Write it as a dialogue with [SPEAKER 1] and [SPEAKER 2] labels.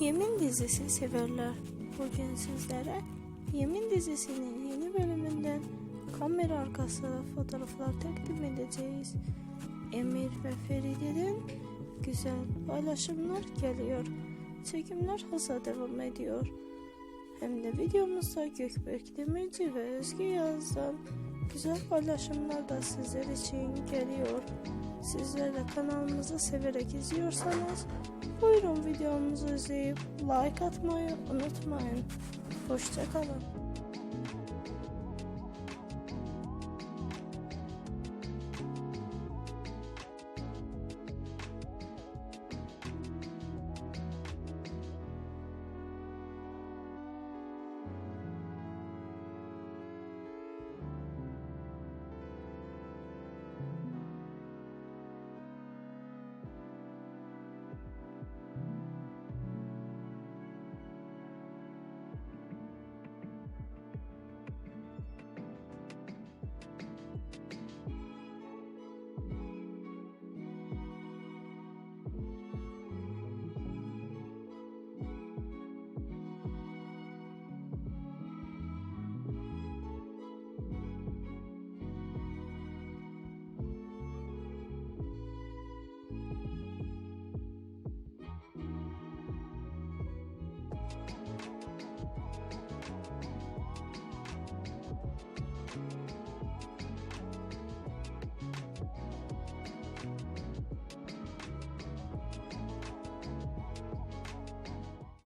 [SPEAKER 1] Yemin dizisi severler. Bugün sizlere Yemin dizisinin yeni bölümünden kamera arkası fotoğraflar takdim edeceğiz. Emir ve Feride'den güzel paylaşımlar geliyor. Çekimler hızla devam ediyor. Hem de videomuzda Gökberk Demirci ve Özge Yaz'dan güzel paylaşımlar da sizler için geliyor. Sizler de kanalımızı severek izliyorsanız buyurun videomuzu izleyip like atmayı unutmayın. Hoşçakalın.